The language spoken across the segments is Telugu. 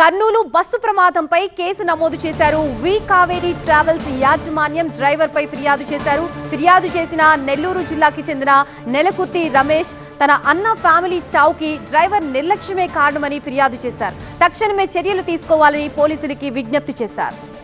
కర్నూలు బస్సు ప్రమాదంపై కేసు నమోదు చేశారు. వి కావేరీ ట్రావెల్స్ యాజమాన్యం డ్రైవర్ పై ఫిర్యాదు చేశారు. ఫిర్యాదు చేసిన నెల్లూరు జిల్లాకి చెందిన నెలకుర్తి రమేష్ తన అన్న ఫ్యామిలీ చావుకి డ్రైవర్ నిర్లక్ష్యమే కారణమని ఫిర్యాదు చేశారు. తక్షణమే చర్యలు తీసుకోవాలని పోలీసులకి విజ్ఞప్తి చేశారు.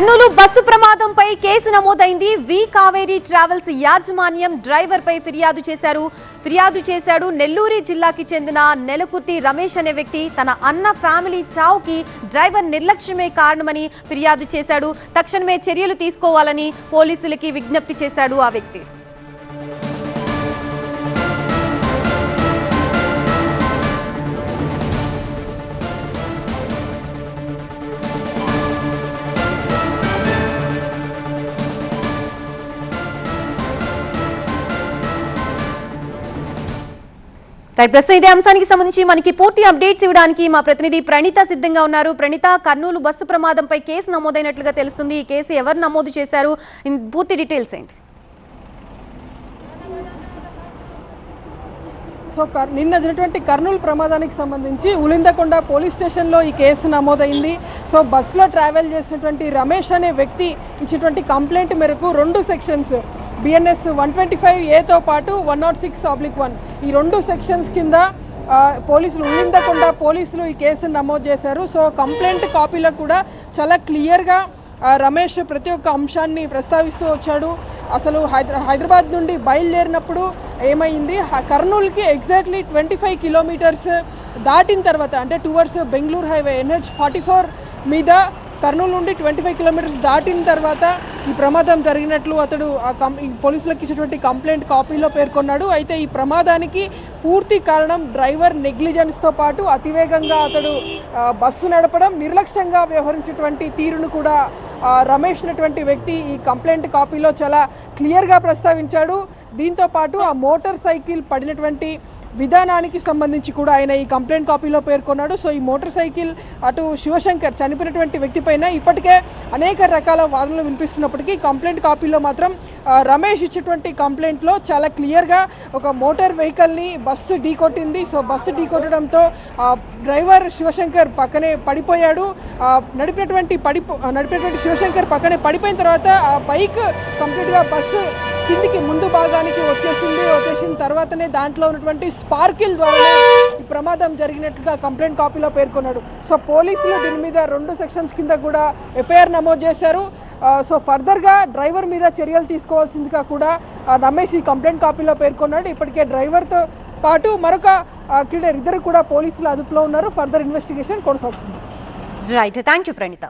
కర్నూలు బస్సు ప్రమాదంపై కేసు నమోదైంది. వి కావేరీ ట్రావెల్స్ యాజమాన్యం డ్రైవర్ పై ఫిర్యాదు చేశారు. ఫిర్యాదు చేశాడు నెల్లూరు జిల్లాకి చెందిన నెలకుర్తి రమేష్ అనే వ్యక్తి. తన అన్న ఫ్యామిలీ చావుకి డ్రైవర్ నిర్లక్ష్యమే కారణమని ఫిర్యాదు చేశాడు. తక్షణమే చర్యలు తీసుకోవాలని పోలీసులకి విజ్ఞప్తి చేశాడు ఆ వ్యక్తి. ప్రస్తుతం ఇదే అంశానికి సంబంధించి మనకి పూర్తి అప్డేట్స్ ఇవ్వడానికి మా ప్రతినిధి ప్రణీత సిద్ధంగా ఉన్నారు. ప్రణీత కర్నూలు బస్సు ప్రమాదంపై కేసు నమోదైనట్లుగా తెలుస్తుంది. ఈ కేసు ఎవరు నమోదు చేశారు? ఇన్- పూర్తి డీటెయిల్స్ ఏంటి? సో కర్ నిన్న జరిగినటువంటి కర్నూలు ప్రమాదానికి సంబంధించి ఉలిందకొండ పోలీస్ స్టేషన్లో ఈ కేసు నమోదైంది. సో బస్సులో ట్రావెల్ చేసినటువంటి రమేష్ అనే వ్యక్తి ఇచ్చినటువంటి కంప్లైంట్ మేరకు రెండు sections BNS one twenty five ఏతో పాటు one nought six oblique one ఈ రెండు సెక్షన్స్ కింద పోలీసులు ఉండకుండా పోలీసులు ఈ కేసును నమోదు చేశారు. సో కంప్లైంట్ కాపీలో కూడా చాలా క్లియర్గా రమేష్ ప్రతి ఒక్క అంశాన్ని ప్రస్తావిస్తూ వచ్చాడు. అసలు హైదరా హైదరాబాద్ నుండి బయలుదేరినప్పుడు ఏమైంది? కర్నూలుకి ఎగ్జాక్ట్లీ ట్వంటీ ఫైవ్ కిలోమీటర్స్ దాటిన తర్వాత అంటే towards Bengaluru highway NH forty four మీద కర్నూలు నుండి ట్వంటీ ఫైవ్ కిలోమీటర్స్ దాటిన తర్వాత ఈ ప్రమాదం జరిగినట్లు అతడు ఆ కం ఈ పోలీసులకు ఇచ్చినటువంటి కంప్లైంట్ కాపీలో పేర్కొన్నాడు. అయితే ఈ ప్రమాదానికి పూర్తి కారణం డ్రైవర్ నెగ్లిజెన్స్తో పాటు అతివేగంగా అతడు బస్సు నడపడం నిర్లక్ష్యంగా వ్యవహరించేటువంటి తీరును కూడా రమేష్ అనేటువంటి వ్యక్తి ఈ కంప్లైంట్ కాపీలో చాలా క్లియర్గా ప్రస్తావించాడు. దీంతో పాటు ఆ మోటార్ సైకిల్ పడినటువంటి విధానానికి సంబంధించి కూడా ఆయన ఈ కంప్లైంట్ కాపీలో పేర్కొన్నాడు. సో ఈ మోటార్ సైకిల్ అటు శివశంకర్ చనిపోయినటువంటి వ్యక్తి పైన ఇప్పటికే అనేక రకాల వాదనలు వినిపిస్తున్నప్పటికీ కంప్లైంట్ కాపీలో మాత్రం రమేష్ ఇచ్చేటువంటి కంప్లైంట్లో చాలా క్లియర్గా ఒక మోటార్ వెహికల్ని బస్సు ఢీకొట్టింది. సో బస్సు ఢీకొట్టడంతో ఆ, డ్రైవర్ శివశంకర్ పక్కనే పడిపోయాడు. నడిపినటువంటి పడిపో నడిపినటువంటి శివశంకర్ పక్కనే పడిపోయిన తర్వాత ఆ బైక్ కంప్లీట్గా బస్సు కిందికి ముందు భాగానికి వచ్చేసింది. వచ్చేసిన తర్వాతనే దాంట్లో ఉన్నటువంటి స్పార్కిల్ ద్వారా ఈ ప్రమాదం జరిగినట్టుగా కంప్లైంట్ కాపీలో పేర్కొన్నాడు. సో పోలీసులు దీని మీద రెండు సెక్షన్స్ కింద కూడా ఎఫ్ఐఆర్ నమోదు చేశారు. సో ఫర్దర్గా డ్రైవర్ మీద చర్యలు తీసుకోవాల్సిందిగా కూడా రమేష్ ఈ కంప్లైంట్ కాపీలో పేర్కొన్నాడు. ఇప్పటికే డ్రైవర్తో పాటు మరొక క్రీడర్ ఇద్దరు కూడా పోలీసులు అదుపులో ఉన్నారు. ఫర్దర్ ఇన్వెస్టిగేషన్ కొనసాగుతుంది. Right thank you Praneetha